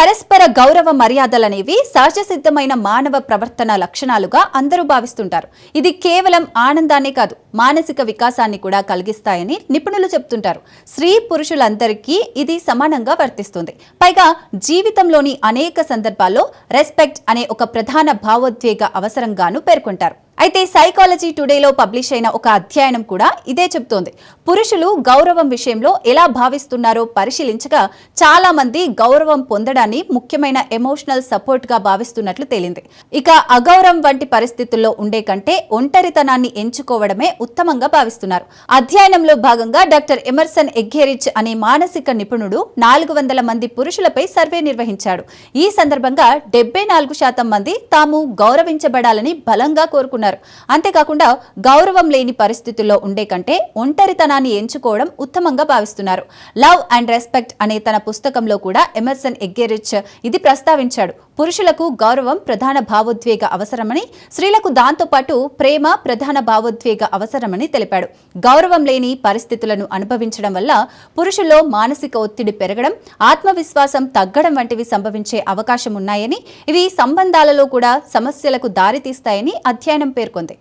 పరస్పర గౌరవ మర్యాదలనేవి సహజ సిద్ధమైన మానవ ప్రవర్తన లక్షణాలుగా అందరూ భావిస్తుంటారు. ఇది కేవలం ఆనందాన్ని కాదు మానసిక వికాసాన్ని కూడా కలిగిస్తాయని నిపుణులు చెప్తుంటారు. స్త్రీ పురుషులందరికీ ఇది సమానంగా వర్తిస్తుంది. పైగా జీవితంలోని అనేక సందర్భాల్లో రెస్పెక్ట్ అనే ఒక ప్రధాన భావోద్వేగ అవసరంగాను పేర్కొంటారు. అయితే సైకాలజీ టుడేలో పబ్లిష్ అయిన ఒక అధ్యయనం కూడా ఇదే చెబుతోంది. పురుషులు గౌరవం విషయంలో ఎలా భావిస్తున్నారో పరిశీలించగా చాలా మంది గౌరవం పొందడాన్ని ముఖ్యమైన ఎమోషనల్ సపోర్ట్గా భావిస్తున్నట్లు తేలింది. ఇక అగౌరవం వంటి పరిస్థితుల్లో ఉండే కంటే ఒంటరితనాన్ని ఎంచుకోవడమే ఉత్తమంగా భావిస్తున్నారు. అధ్యయనంలో భాగంగా డాక్టర్ ఎమర్సన్ ఎగ్గేరిచ్ అనే మానసిక నిపుణుడు నాలుగు వందల మంది పురుషులపై సర్వే నిర్వహించాడు. ఈ సందర్భంగా డెబ్బై నాలుగు శాతం మంది తాము గౌరవించబడాలని బలంగా కోరుకున్నారు. అంతేకాకుండా గౌరవం లేని పరిస్థితుల్లో ఉండే కంటే ఒంటరితనాన్ని ఎంచుకోవడం ఉత్తమంగా భావిస్తున్నారు. లవ్ అండ్ రెస్పెక్ట్ అనే తన పుస్తకంలో కూడా ఎమర్సన్ ఎగ్గెరిచ్ ఇది ప్రస్తావించాడు. పురుషులకు గౌరవం ప్రధాన భావోద్వేగ అవసరమని స్త్రీలకు దాంతోపాటు ప్రేమ ప్రధాన భావోద్వేగ అవసరమని తెలిపాడు. గౌరవం లేని పరిస్థితులను అనుభవించడం వల్ల పురుషుల్లో మానసిక ఒత్తిడి పెరగడం ఆత్మవిశ్వాసం తగ్గడం వంటివి సంభవించే అవకాశం ఉన్నాయని ఇవి సంబంధాలలో కూడా సమస్యలకు దారితీస్తాయని అధ్యయనం పేర్కొంది.